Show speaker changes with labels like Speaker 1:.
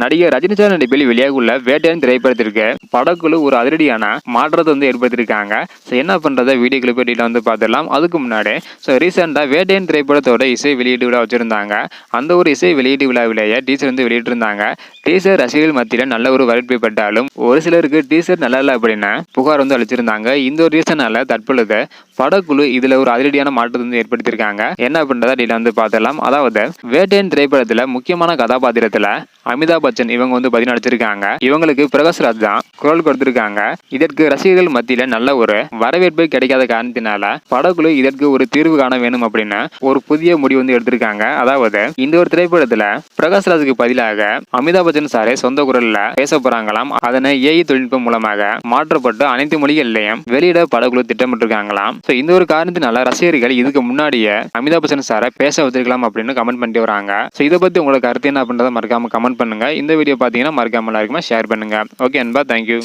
Speaker 1: நடிகர் ரஜினி நடிப்பில் வெளியாகுள்ள வேட்டையன் திரைப்படத்திற்கு படக்குழு ஒரு அதிரடியான மாற்றத்தை வந்து ஏற்படுத்தியிருக்காங்க. ஸோ என்ன பண்ணுறத வீடியோ கிளிப் டீட்டில் வந்து பார்த்துடலாம். அதுக்கு முன்னாடி ஸோ ரீசெண்டாக வேட்டையன் திரைப்படத்தோட இசை வெளியீட்டு விழா வச்சுருந்தாங்க. அந்த ஒரு இசை வெளியீட்டு விழாவிலேயே டீசர் வந்து வெளியிட்டிருந்தாங்க. டீசர் ரசிகர்கள் மத்தியில் நல்ல ஒரு வரவேற்பை பெற்றாலும் ஒரு சிலருக்கு டீசர் நல்லா இல்லை அப்படின்னு புகார் வந்து அளிச்சிருந்தாங்க. இந்த ஒரு ரீசனால் தற்பொழுது படக்குழு இதில் ஒரு அதிரடியான மாற்றத்தை வந்து ஏற்படுத்தியிருக்காங்க. என்ன பண்ணுறதா டீட்டில் வந்து பார்த்துடலாம். அதாவது வேட்டையன் திரைப்படத்தில் முக்கியமான கதாபாத்திரத்தில் அமிதாப் பச்சன் இவங்க வந்து பதிவு நடிச்சிருக்காங்க இவங்களுக்கு பிரகாஷ்ராஜ் தான் குரல் கொடுத்திருக்காங்க. இதற்கு ரசிகர்கள் மத்தியில நல்ல ஒரு வரவேற்பு கிடைக்காத காரணத்தினால படக்குழு இதற்கு ஒரு தீர்வு காண வேணும் அப்படின்னு ஒரு புதிய முடிவு வந்து எடுத்திருக்காங்க. அதாவது இந்த ஒரு திரைப்படத்துல பிரகாஷ்ராஜுக்கு பதிலாக அமிதாப் பச்சன் சாரே சொந்த குரல்ல பேச போறாங்களாம். அதனை ஏஐ தொழில்நுட்பம் மூலமாக மாற்றப்பட்டு அனைத்து மொழிகள்லையும் வெளியிட படக்குழு திட்டமிட்டிருக்காங்களாம். ஸோ இந்த ஒரு காரணத்தினால ரசிகர்கள் இதுக்கு முன்னாடியே அமிதாப் பச்சன் சாரை பேச வச்சிருக்கலாம் அப்படின்னு கமெண்ட் பண்ணிட்டு வராங்க. ஸோ இதை பத்தி உங்களோட கருத்து என்ன அப்படின்றத மறக்காம கமெண்ட் பண்ணுங்க. இந்த வீடியோ பார்த்தீங்கன்னா மறக்காமல் எல்லாருக்குமே ஷேர் பண்ணுங்க. ஓகே அன்பா தேங்க்யூ